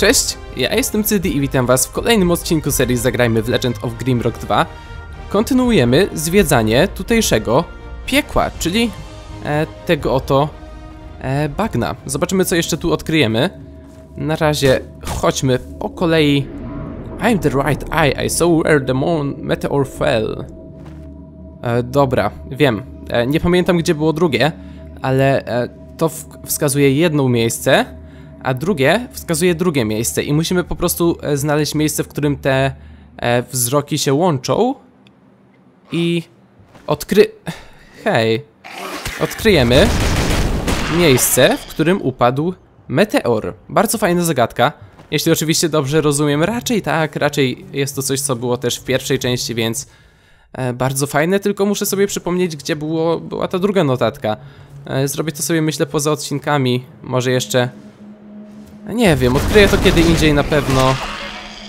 Cześć, ja jestem Cydy i witam was w kolejnym odcinku serii Zagrajmy w Legend of Grimrock 2. Kontynuujemy zwiedzanie tutejszego piekła, czyli e, tego oto e, bagna. Zobaczymy co jeszcze tu odkryjemy. Na razie chodźmy po kolei. I'm the right eye, I saw where the moon meteor fell. E, dobra, wiem. E, nie pamiętam gdzie było drugie, ale e, to wskazuje jedno miejsce, a drugie wskazuje drugie miejsce i musimy po prostu e, znaleźć miejsce, w którym te e, wzroki się łączą i odkry... Hej. Odkryjemy miejsce, w którym upadł meteor. Bardzo fajna zagadka. Jeśli oczywiście dobrze rozumiem, raczej tak, raczej jest to coś, co było też w pierwszej części, więc e, bardzo fajne, tylko muszę sobie przypomnieć, gdzie było, była ta druga notatka. Zrobię to sobie, myślę, poza odcinkami. Może jeszcze... Nie wiem, odkryję to kiedy indziej na pewno.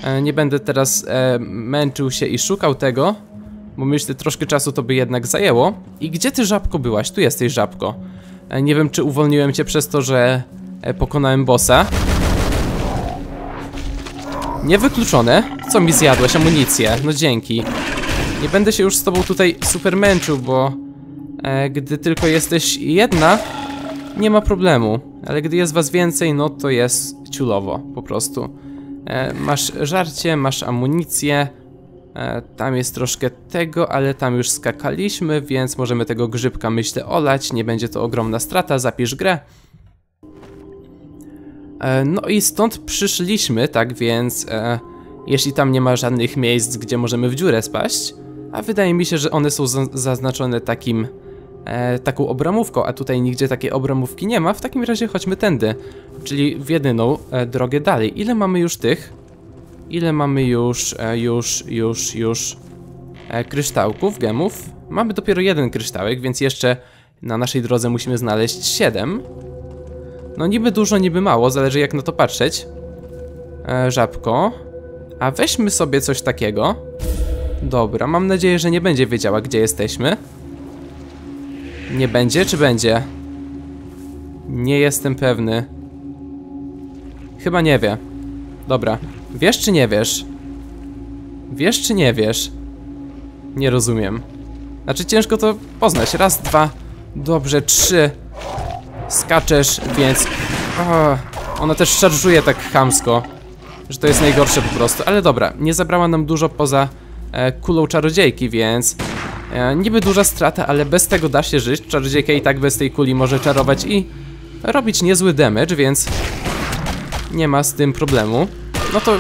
E, nie będę teraz e, męczył się i szukał tego, bo myślę, troszkę czasu to by jednak zajęło. I gdzie ty, żabko, byłaś? Tu jesteś, żabko. E, nie wiem, czy uwolniłem cię przez to, że pokonałem bossa. Niewykluczone. Co mi zjadłeś? Amunicję. No dzięki. Nie będę się już z tobą tutaj super męczył, bo e, gdy tylko jesteś jedna, nie ma problemu. Ale gdy jest was więcej, no to jest ciulowo, po prostu. E, masz żarcie, masz amunicję. E, tam jest troszkę tego, ale tam już skakaliśmy, więc możemy tego grzybka, myślę, olać. Nie będzie to ogromna strata, zapisz grę. E, No i stąd przyszliśmy, tak więc e, jeśli tam nie ma żadnych miejsc, gdzie możemy w dziurę spaść, a wydaje mi się, że one są za- zaznaczone takim, e, taką obramówką, a tutaj nigdzie takiej obramówki nie ma, w takim razie chodźmy tędy, czyli w jedyną e, drogę dalej. Ile mamy już tych? Ile mamy już, e, już, już, już e, kryształków, gemów? Mamy dopiero jeden kryształek, więc jeszcze na naszej drodze musimy znaleźć 7. No niby dużo, niby mało, zależy jak na to patrzeć. E, żabko. A weźmy sobie coś takiego. Dobra, mam nadzieję, że nie będzie wiedziała, gdzie jesteśmy. Nie będzie, czy będzie? Nie jestem pewny. Chyba nie wie. Dobra. Wiesz czy nie wiesz? Wiesz czy nie wiesz? Nie rozumiem. Znaczy ciężko to poznać. Raz, dwa. Dobrze, trzy skaczesz, więc... Ona też szarżuje tak chamsko, że to jest najgorsze po prostu. Ale dobra, nie zabrała nam dużo poza e, kulą czarodziejki, więc... E, niby duża strata, ale bez tego da się żyć. Czarodziejka i tak bez tej kuli może czarować i robić niezły damage, więc nie ma z tym problemu. No to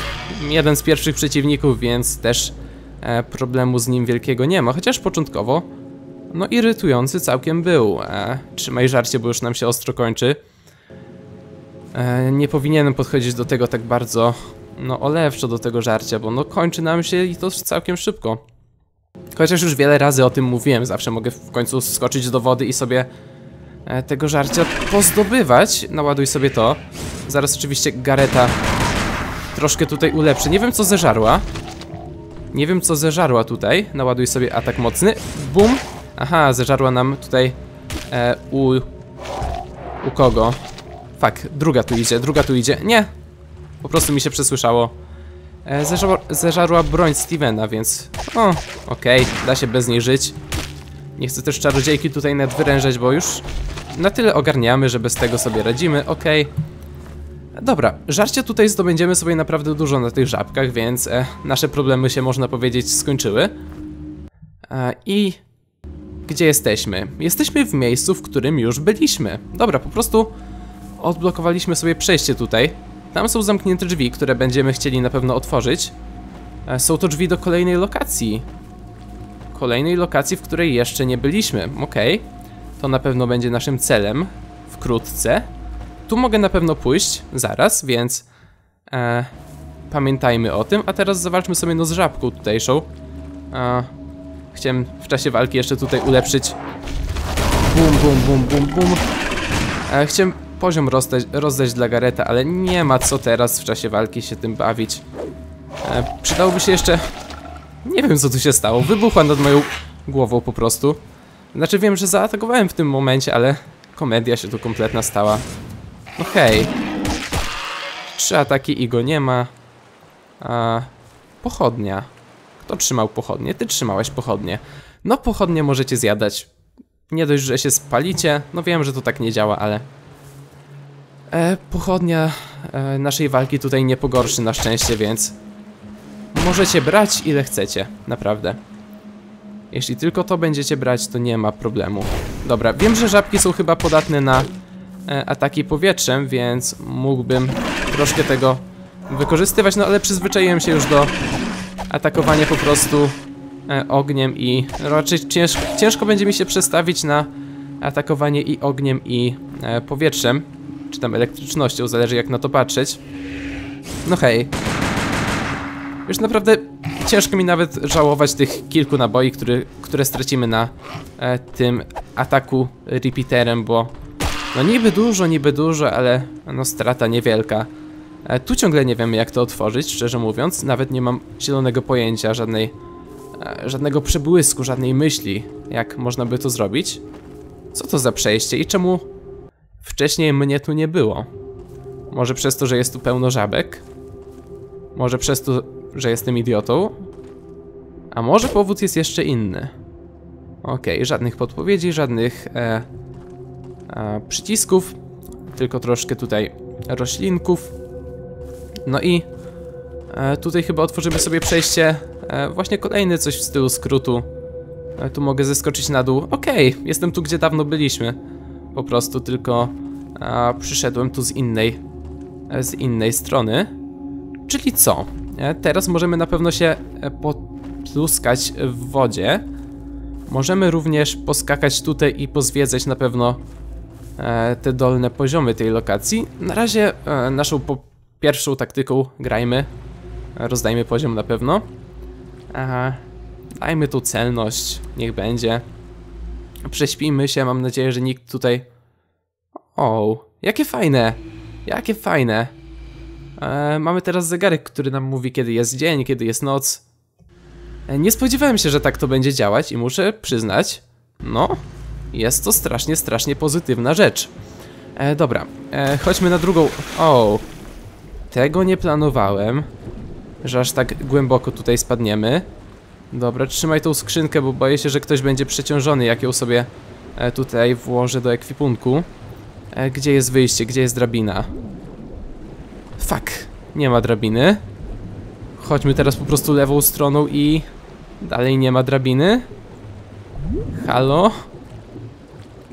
jeden z pierwszych przeciwników, więc też e, problemu z nim wielkiego nie ma, chociaż początkowo no irytujący całkiem był. E, trzymaj żarcie, bo już nam się ostro kończy. E, nie powinienem podchodzić do tego tak bardzo, no olewczo do tego żarcia, bo no kończy nam się i to całkiem szybko. Chociaż już wiele razy o tym mówiłem, zawsze mogę w końcu skoczyć do wody i sobie e, tego żarcia pozdobywać. Naładuj sobie to. Zaraz oczywiście Gareta troszkę tutaj ulepszy. Nie wiem co zeżarła. Nie wiem co zeżarła tutaj. Naładuj sobie atak mocny. Bum. Aha, zeżarła nam tutaj e, u... U kogo? Fak, druga tu idzie, druga tu idzie. Nie! Po prostu mi się przesłyszało. E, zeżarła, broń Stevena, więc... O, okej, da się bez niej żyć. Nie chcę też czarodziejki tutaj nadwyrężać, bo już na tyle ogarniamy, że bez tego sobie radzimy, okej. Dobra, żarcia tutaj zdobędziemy sobie naprawdę dużo na tych żabkach, więc e, nasze problemy się, można powiedzieć, skończyły. E, I gdzie jesteśmy? Jesteśmy w miejscu, w którym już byliśmy. Dobra, po prostu odblokowaliśmy sobie przejście tutaj. Tam są zamknięte drzwi, które będziemy chcieli na pewno otworzyć. E, Są to drzwi do kolejnej lokacji. Kolejnej lokacji, w której jeszcze nie byliśmy. Okej. To na pewno będzie naszym celem wkrótce. Tu mogę na pewno pójść zaraz, więc e, pamiętajmy o tym. A teraz zawalczmy sobie no z żabką tutejszą. E, Chciałem w czasie walki jeszcze tutaj ulepszyć. Bum, bum, bum, bum, bum. E, chciałem poziom rozdać, rozdać dla Gareta, ale nie ma co teraz w czasie walki się tym bawić. E, przydałoby się jeszcze... Nie wiem co tu się stało. Wybuchła nad moją głową po prostu. Znaczy wiem, że zaatakowałem w tym momencie, ale komedia się tu kompletna stała. No hej. Trzy ataki i go nie ma. A, pochodnia. Kto trzymał pochodnie? Ty trzymałeś pochodnie. No pochodnie możecie zjadać. Nie dość, że się spalicie. No wiem, że to tak nie działa, ale... E, pochodnia e, naszej walki tutaj nie pogorszy na szczęście, więc... Możecie brać ile chcecie, naprawdę. Jeśli tylko to będziecie brać, to nie ma problemu. Dobra, wiem, że żabki są chyba podatne na e, ataki powietrzem, więc mógłbym troszkę tego wykorzystywać, no ale przyzwyczaiłem się już do atakowania po prostu e, ogniem i raczej ciężko, ciężko będzie mi się przestawić na atakowanie i ogniem i e, powietrzem, czy tam elektrycznością, zależy jak na to patrzeć. No hej. Już naprawdę ciężko mi nawet żałować tych kilku naboi, który, które stracimy na e, tym ataku repeaterem, bo no niby dużo, niby dużo, ale no strata niewielka. E, tu ciągle nie wiemy jak to otworzyć, szczerze mówiąc. Nawet nie mam zielonego pojęcia, żadnej, e, żadnego przebłysku, żadnej myśli, jak można by to zrobić. Co to za przejście i czemu wcześniej mnie tu nie było? Może przez to, że jest tu pełno żabek? Może przez to, że jestem idiotą? A może powód jest jeszcze inny? Okej, okay, żadnych podpowiedzi, żadnych e, e, przycisków, tylko troszkę tutaj roślinków. No i e, tutaj chyba otworzymy sobie przejście, e, właśnie kolejny coś w stylu skrótu. E, tu mogę zeskoczyć na dół. Okej, okay, jestem tu, gdzie dawno byliśmy. Po prostu tylko e, przyszedłem tu z innej, e, z innej strony. Czyli co? E, teraz możemy na pewno się e, potluskać w wodzie. Możemy również poskakać tutaj i pozwiedzać na pewno te dolne poziomy tej lokacji. Na razie naszą pierwszą taktyką grajmy. Rozdajmy poziom na pewno. Dajmy tu celność, niech będzie. Prześpijmy się, mam nadzieję, że nikt tutaj... O, jakie fajne! Jakie fajne! E, mamy teraz zegarek, który nam mówi, kiedy jest dzień, kiedy jest noc. E, nie spodziewałem się, że tak to będzie działać i muszę przyznać, no, jest to strasznie, strasznie pozytywna rzecz. E, dobra, e, chodźmy na drugą... O, tego nie planowałem, że aż tak głęboko tutaj spadniemy. Dobra, trzymaj tą skrzynkę, bo boję się, że ktoś będzie przeciążony, jak ją sobie e, tutaj włożę do ekwipunku. E, gdzie jest wyjście? Gdzie jest drabina? Fuck, nie ma drabiny. Chodźmy teraz po prostu lewą stroną i... Dalej nie ma drabiny. Halo?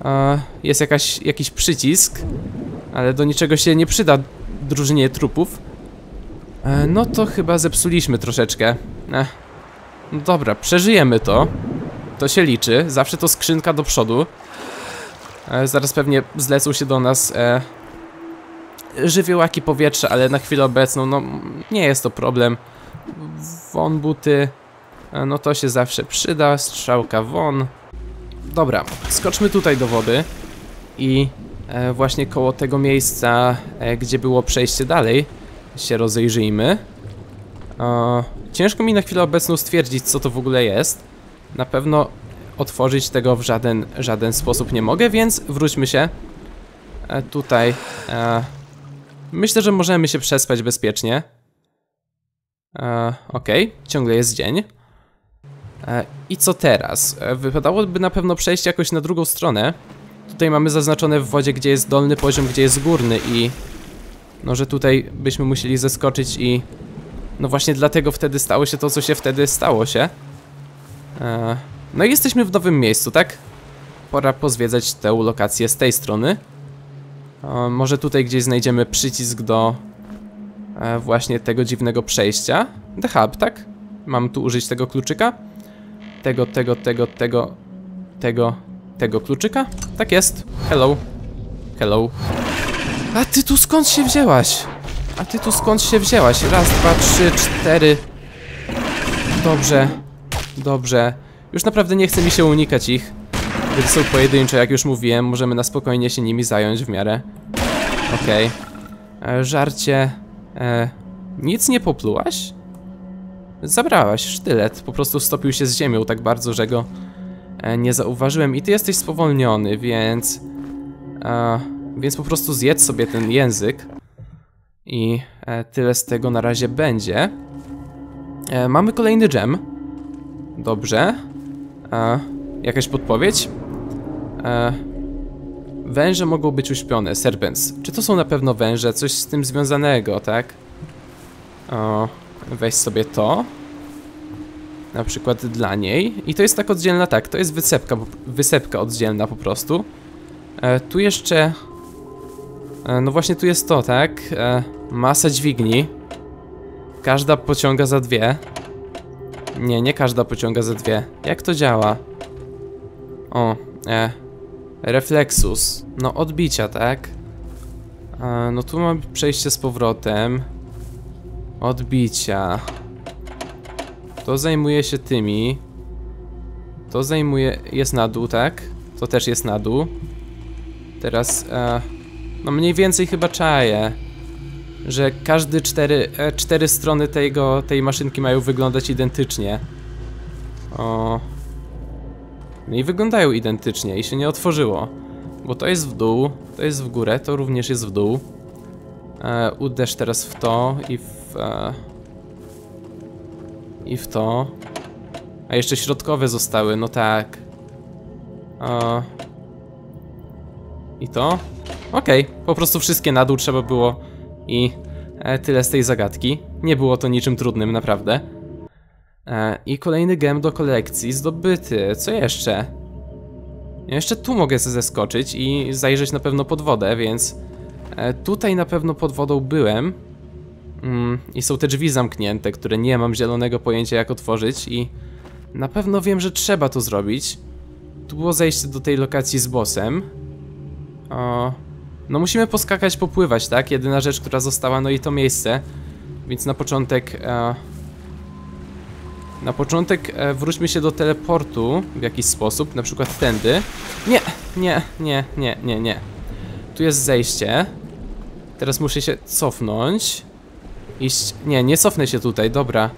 E, jest jakaś, jakiś przycisk, ale do niczego się nie przyda drużynie trupów. E, no to chyba zepsuliśmy troszeczkę. E, dobra, przeżyjemy to. To się liczy. Zawsze to skrzynka do przodu. E, zaraz pewnie zlecą się do nas e, żywiołaki powietrza, ale na chwilę obecną, no nie jest to problem. Won buty, e, no to się zawsze przyda, strzałka won. Dobra, skoczmy tutaj do wody i e, właśnie koło tego miejsca, e, gdzie było przejście dalej, się rozejrzyjmy. Ciężko mi na chwilę obecną stwierdzić, co to w ogóle jest. Na pewno otworzyć tego w żaden, żaden sposób nie mogę, więc wróćmy się e, tutaj e, Myślę, że możemy się przespać bezpiecznie. E, okay. ciągle jest dzień. E, I co teraz? Wypadałoby na pewno przejść jakoś na drugą stronę. Tutaj mamy zaznaczone w wodzie, gdzie jest dolny poziom, gdzie jest górny i... No, że tutaj byśmy musieli zeskoczyć i... No właśnie dlatego wtedy stało się to, co się wtedy stało się. E, no i jesteśmy w nowym miejscu, tak? Pora pozwiedzać tę lokację z tej strony. O, może tutaj gdzieś znajdziemy przycisk do e, właśnie tego dziwnego przejścia. The Hub, tak? Mam tu użyć tego kluczyka? Tego, tego, tego, tego, tego, tego kluczyka? Tak jest. Hello. Hello. A ty tu skąd się wzięłaś? A ty tu skąd się wzięłaś? Raz, dwa, trzy, cztery. Dobrze. Dobrze. Już naprawdę nie chce mi się unikać ich. Gdy są pojedyncze, jak już mówiłem, możemy na spokojnie się nimi zająć w miarę. Okej. Okay. E, żarcie... E, nic nie poplułaś? Zabrałaś sztylet, po prostu stopił się z ziemią tak bardzo, że go e, nie zauważyłem i ty jesteś spowolniony, więc... E, więc po prostu zjedz sobie ten język I e, tyle z tego na razie będzie. E, mamy kolejny gem. Dobrze. E, jakaś podpowiedź? Węże mogą być uśpione. Serpents. Czy to są na pewno węże? Coś z tym związanego, tak? O, weź sobie to. Na przykład dla niej. I to jest tak oddzielna, tak, to jest wysepka, wysepka oddzielna po prostu. E, tu jeszcze... E, no właśnie tu jest to, tak? E, masa dźwigni. Każda pociąga za dwie. Nie, nie każda pociąga za dwie. Jak to działa? O, e, reflexus. No odbicia, tak? E, no tu mam przejście z powrotem. Odbicia. To zajmuje się tymi. To zajmuje... jest na dół, tak? To też jest na dół. Teraz, e, no mniej więcej chyba czaję, że każdy cztery, e, cztery strony tego, tej maszynki mają wyglądać identycznie. O. No i wyglądają identycznie i się nie otworzyło. Bo to jest w dół, to jest w górę, to również jest w dół. E, uderz teraz w to i w... E, I w to. A jeszcze środkowe zostały, no tak. E, I to? Okej, okay. po prostu wszystkie na dół trzeba było i e, tyle z tej zagadki. Nie było to niczym trudnym, naprawdę. E, I kolejny gem do kolekcji zdobyty. Co jeszcze? Jeszcze tu mogę zeskoczyć i zajrzeć na pewno pod wodę, więc e, tutaj na pewno pod wodą byłem. Mm, I są te drzwi zamknięte, które nie mam zielonego pojęcia jak otworzyć i na pewno wiem, że trzeba to zrobić. Tu było zejście do tej lokacji z bossem. O, no musimy poskakać, popływać, tak? Jedyna rzecz, która została, no i to miejsce. Więc na początek... E, na początek e, wróćmy się do teleportu w jakiś sposób, na przykład tędy. Nie, nie, nie, nie, nie, nie. Tu jest zejście. Teraz muszę się cofnąć. Iść... Nie, nie cofnę się tutaj, dobra.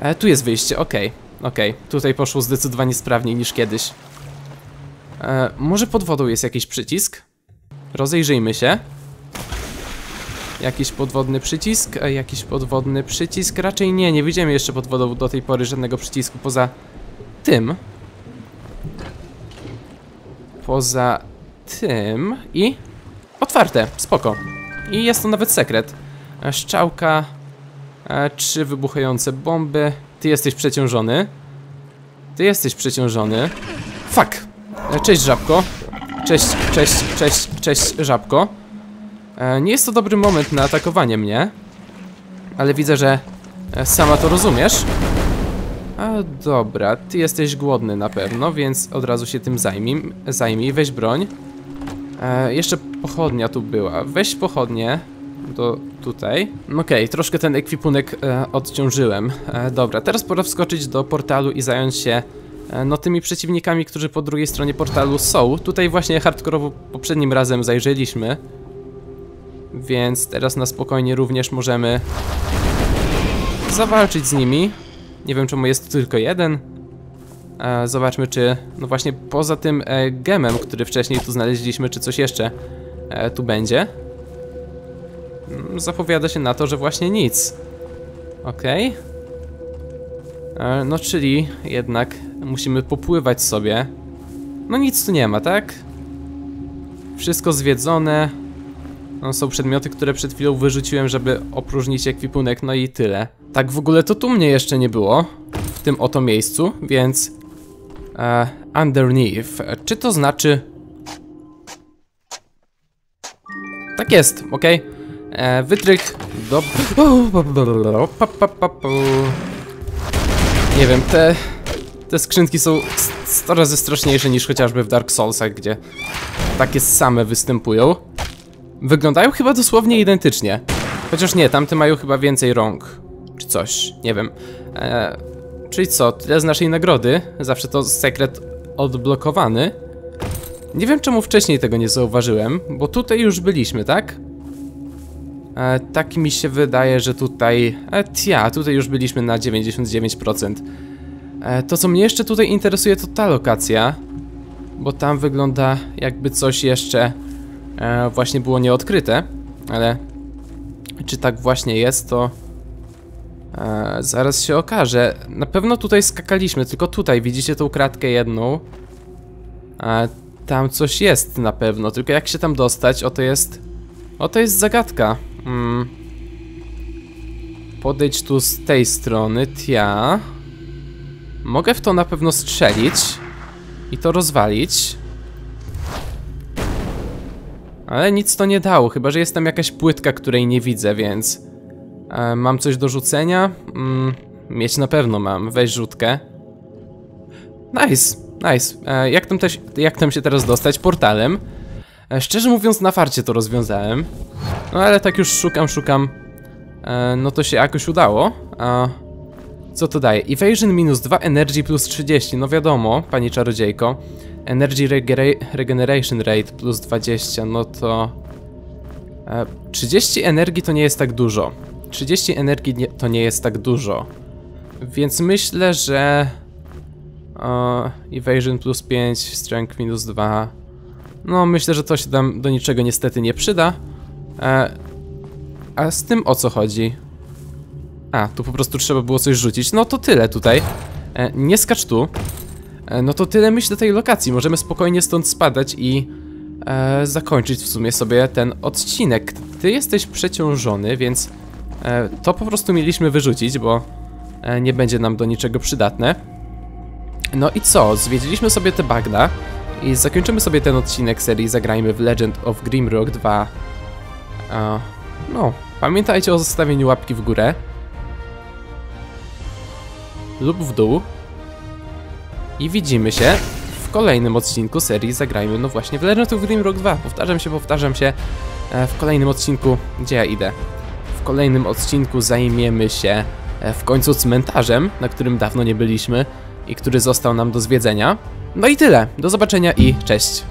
E, tu jest wyjście, okej. Okay, okej, okay. tutaj poszło zdecydowanie sprawniej niż kiedyś. E, może pod wodą jest jakiś przycisk? Rozejrzyjmy się. Jakiś podwodny przycisk, e, jakiś podwodny przycisk. Raczej nie, nie widziałem jeszcze pod wodą do tej pory żadnego przycisku poza tym. Poza tym i otwarte, spoko. I jest to nawet sekret. E, szczałka, e, trzy wybuchające bomby. Ty jesteś przeciążony. Ty jesteś przeciążony. Fuck! Cześć, żabko. Cześć, cześć, cześć, cześć, żabko. E, nie jest to dobry moment na atakowanie mnie. Ale widzę, że e, sama to rozumiesz. A dobra, ty jesteś głodny na pewno, więc od razu się tym zajmij. Zajmij, weź broń. E, jeszcze pochodnia tu była. Weź pochodnie do tutaj. Okej, okay, troszkę ten ekwipunek e, odciążyłem. E, dobra, teraz pora wskoczyć do portalu i zająć się no tymi przeciwnikami, którzy po drugiej stronie portalu są. Tutaj właśnie hardkorowo poprzednim razem zajrzeliśmy. Więc teraz na spokojnie również możemy zawalczyć z nimi. Nie wiem czemu jest tylko jeden. E, zobaczmy czy, no właśnie poza tym e, gemem, który wcześniej tu znaleźliśmy, czy coś jeszcze e, tu będzie. Mm, zapowiada się na to, że właśnie nic. Okej. Okay. E, no czyli jednak musimy popływać sobie. No nic tu nie ma, tak? Wszystko zwiedzone. No, są przedmioty, które przed chwilą wyrzuciłem, żeby opróżnić ekwipunek, no i tyle. Tak w ogóle to tu mnie jeszcze nie było, w tym oto miejscu, więc... E, underneath. Czy to znaczy... Tak jest, ok? E, wytrych do... Nie wiem, te... Te skrzynki są 100 razy straszniejsze niż chociażby w Dark Soulsach, gdzie takie same występują. Wyglądają chyba dosłownie identycznie. Chociaż nie, tamte mają chyba więcej rąk. Czy coś, nie wiem. Eee, czyli co, tyle z naszej nagrody. Zawsze to sekret odblokowany. Nie wiem czemu wcześniej tego nie zauważyłem, bo tutaj już byliśmy, tak? E, tak mi się wydaje, że tutaj... E, tia, tutaj już byliśmy na 99%. E, to, co mnie jeszcze tutaj interesuje, to ta lokacja. Bo tam wygląda jakby coś jeszcze e, właśnie było nieodkryte. Ale Czy tak właśnie jest, to e, zaraz się okaże. Na pewno tutaj skakaliśmy, tylko tutaj widzicie tą kratkę jedną. Tam coś jest na pewno, tylko jak się tam dostać, oto jest... Oto jest zagadka. Mm. Podejdź tu z tej strony, tia. Mogę w to na pewno strzelić i to rozwalić. Ale nic to nie dało, chyba że jest tam jakaś płytka, której nie widzę, więc... E, mam coś do rzucenia? Mm, mieć na pewno mam, weź rzutkę. Nice, nice. E, jak, tam też, jak tam się teraz dostać? Portalem. E, szczerze mówiąc, na farcie to rozwiązałem. No ale tak już szukam, szukam. E, no to się jakoś udało. A co to daje? Evasion minus 2, Energy plus 30. No wiadomo, pani czarodziejko. Energy Regeneration Rate plus 20, no to... E, 30 energii to nie jest tak dużo. 30 energii nie, to nie jest tak dużo. Więc myślę, że... E, evasion plus 5, Strength minus 2... No, myślę, że to się tam do niczego niestety nie przyda. E, a z tym o co chodzi? A, tu po prostu trzeba było coś rzucić. No to tyle tutaj. E, nie skacz tu. E, no to tyle myślę tej lokacji. Możemy spokojnie stąd spadać i e, zakończyć w sumie sobie ten odcinek. Ty jesteś przeciążony, więc e, to po prostu mieliśmy wyrzucić, bo e, nie będzie nam do niczego przydatne. No i co? Zwiedziliśmy sobie te bagna i zakończymy sobie ten odcinek serii Zagrajmy w Legend of Grimrock 2. E, no, pamiętajcie o zostawieniu łapki w górę lub w dół. I widzimy się w kolejnym odcinku serii Zagrajmy, no właśnie, w Legend of Grimrock 2. Powtarzam się, powtarzam się. E, w kolejnym odcinku, gdzie ja idę? W kolejnym odcinku zajmiemy się e, w końcu cmentarzem, na którym dawno nie byliśmy i który został nam do zwiedzenia. No i tyle. Do zobaczenia i cześć.